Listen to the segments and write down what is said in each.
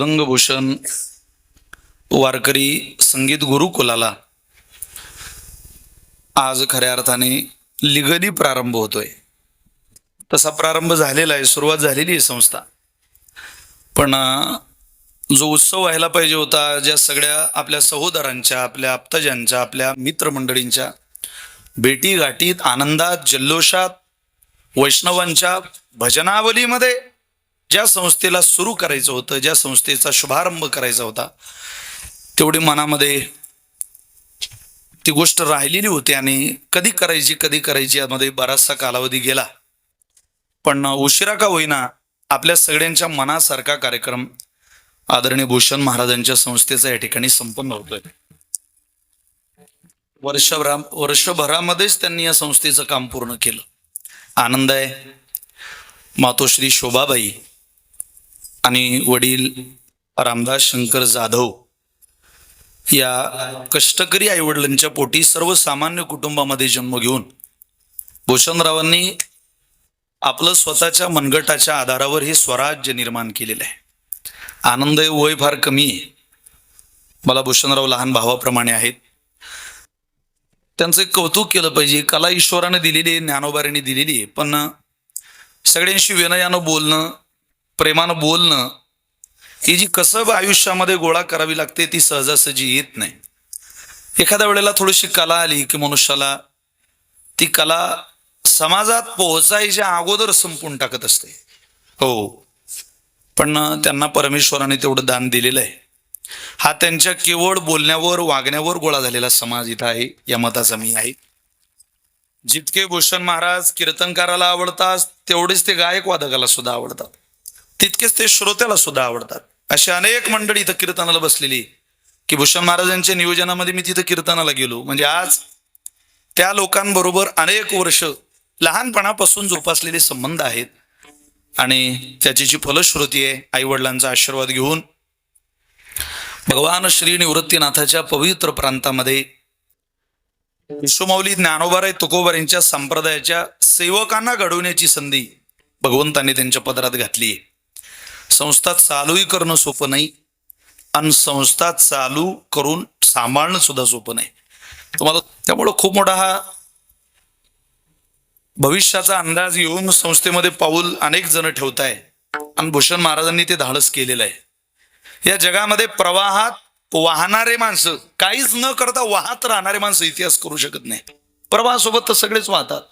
रंगभूषण वारकरी संगीत गुरुकुलाला आज खऱ्या अर्थाने लिगली प्रारंभ होतोय. तसा प्रारंभ झालेला आहे सुरुवात झालेली आहे संस्था. पण जो उत्सव व्हायला पाहिजे होता ज्या सगळ्या आपल्या सहोदरांच्या आपल्या आप्तजांच्या आपल्या मित्रमंडळींच्या भेटी गाठीत आनंदात जल्लोषात वैष्णवांच्या भजनावलीमध्ये ज्या संस्थेला सुरू करायचं होतं ज्या संस्थेचा शुभारंभ करायचा होता तेवढी मनामध्ये ती गोष्ट राहिलेली होती आणि कधी करायची कधी करायची यामध्ये बराचसा कालावधी गेला. पण उशिरा का होईना आपल्या सगळ्यांच्या मनासारखा कार्यक्रम आदरणीय भूषण महाराजांच्या संस्थेचा या ठिकाणी संपन्न होतोय. वर्षभरा वर्षभरामध्येच त्यांनी या संस्थेचं काम पूर्ण केलं. आनंद आहे. मातोश्री शोभाबाई आणि वडील रामदास शंकर जाधव या कष्टकरी आईवडिलांच्या पोटी सर्वसामान्य कुटुंबामध्ये जन्म घेऊन भूषणरावांनी आपलं स्वतःच्या मनगटाच्या आधारावर हे स्वराज्य निर्माण केलेलं आहे. आनंद वय फार कमी आहे. मला भूषणराव लहान भावाप्रमाणे आहेत. त्यांचं एक कौतुक केलं पाहिजे. कला ईश्वराने दिलेली आहे ज्ञानोबारीने दिलेली आहे. पण सगळ्यांशी विनयानं बोलणं प्रेमानं बोलणं ही जी कसब आयुष्यामध्ये गोळा करावी लागते ती सहजासहजी येत नाही. एखाद्या वेळेला थोडीशी कला आली की मनुष्याला ती कला समाजात पोहोचायच्या अगोदर संपून टाकत असते. हो. पण त्यांना परमेश्वराने तेवढं दान दिलेलं आहे. हा त्यांच्या केवळ बोलण्यावर वागण्यावर गोळा झालेला समाज इथं आहे या मताचा मी आहे. जितके भूषण महाराज कीर्तनकाराला आवडतात तेवढेच ते गायक वादकाला सुद्धा आवडतात. तितकेच ते श्रोत्याला सुद्धा आवडतात. अशी अनेक मंडळी इथं कीर्तनाला बसलेली की भूषण महाराजांच्या नियोजनामध्ये मी तिथं कीर्तनाला गेलो. म्हणजे आज त्या लोकांबरोबर अनेक वर्ष लहानपणापासून जोपासलेले संबंध आहेत. आणि त्याची जी फलश्रुती आहे आईवडिलांचा आशीर्वाद घेऊन भगवान श्री निवृत्तीनाथाच्या पवित्र प्रांतामध्ये विश्वमौली ज्ञानोबाराय तुकोबार यांच्या संप्रदायाच्या सेवकांना घडवण्याची संधी भगवंताने त्यांच्या पदरात घातली आहे. संस्था चालूही करणं सोपं नाही आणि संस्था चालू करून सांभाळणं सुद्धा सोपं नाही. तुम्हाला त्यामुळं खूप मोठा हा भविष्याचा अंदाज येऊन संस्थेमध्ये पाऊल अनेक जण ठेवताय. आणि भूषण महाराजांनी ते धाडस केलेलं आहे. या जगामध्ये प्रवाहात वाहणारे माणसं काहीच न करता वाहत राहणारे माणसं इतिहास करू शकत नाही. प्रवाहासोबत तर सगळेच वाहतात.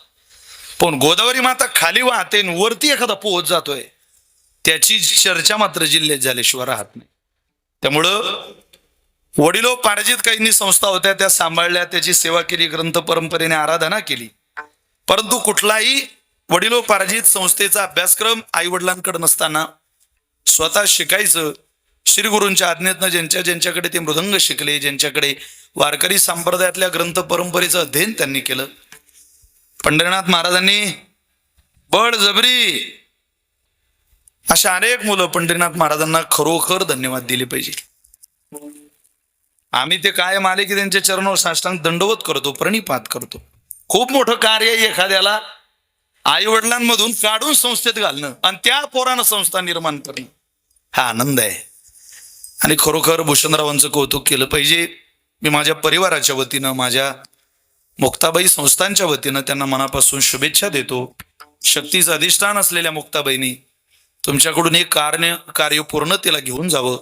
पण गोदावरी माता खाली वाहते वरती एखादा पोहोच जातोय. त्याची चर्चा मात्र जिल्ह्यात झाल्याशिवाय राहत नाही. त्यामुळं वडिलो पारजित काहींनी संस्था होत्या त्या सांभाळल्या त्याची सेवा केली ग्रंथ परंपरेने आराधना केली. परंतु कुठलाही वडिलो पाराजित संस्थेचा अभ्यासक्रम आई वडिलांकडे नसताना स्वतः शिकायचं श्री गुरूंच्या आज्ञेतनं ज्यांच्या ज्यांच्याकडे ते मृदंग शिकले ज्यांच्याकडे वारकरी संप्रदायातल्या ग्रंथ परंपरेचं अध्ययन त्यांनी केलं. पंढरीनाथ महाराजांनी बळजबरी अशा अनेक मुलं पंढरीनाथ महाराजांना खरोखर धन्यवाद दिले पाहिजे. आम्ही ते कायम आले की त्यांच्या चरणावर साष्टांग दंडवत करतो प्रणिपात करतो. खूप मोठं कार्य आहे एखाद्याला आई वडिलांमधून काढून संस्थेत घालणं आणि त्या पोरानं संस्था निर्माण करणं. हा आनंद आहे. आणि खरोखर भूषणरावांचं कौतुक केलं पाहिजे. मी माझ्या परिवाराच्या वतीनं माझ्या मुक्ताबाई संस्थांच्या वतीनं त्यांना मनापासून शुभेच्छा देतो. शक्तीचं अधिष्ठान असलेल्या मुक्ताबाईंनी तुमच्याकडून एक कार्य कार्य पूर्णतेला घेऊन जावं.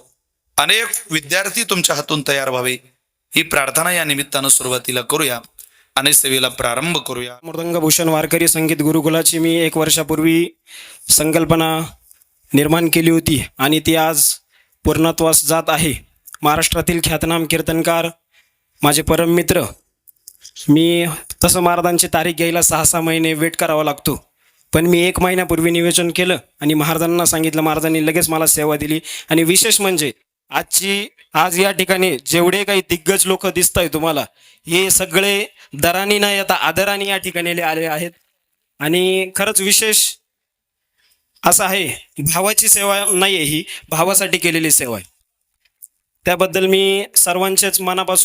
अनेक विद्यार्थी तुमच्या हातून तयार व्हावे. ही प्रार्थना या निमित्तानं सुरुवातीला करूया आणि सेवेला प्रारंभ करूया. मृदंगभूषण वारकरी संगीत गुरुकुलाची मी एक वर्षापूर्वी संकल्पना निर्माण केली होती आणि ती आज पूर्णत्वास जात आहे. महाराष्ट्रातील ख्यातनाम कीर्तनकार माझे परम मित्र मी तसं महाराजांची तारीख घ्यायला सहा सहा महिने वेट करावा लागतो. पण मी एक महिन्यापूर्वी निवेदन केलं आणि महाराजांना सांगितलं महाराजांनी लगेच मला सेवा दिली. आणि विशेष म्हणजे आजची आज या ठिकाणी जेवढे काही दिग्गज लोक दिसत आहे तुम्हाला हे सगळे दराने न येता आदराने या ठिकाणी आले आहेत. आणि खरंच विशेष असं आहे भावाची सेवा नाही आहे ही भावासाठी केलेली सेवा आहे. त्याबद्दल मी सर्वांचेच मनापासून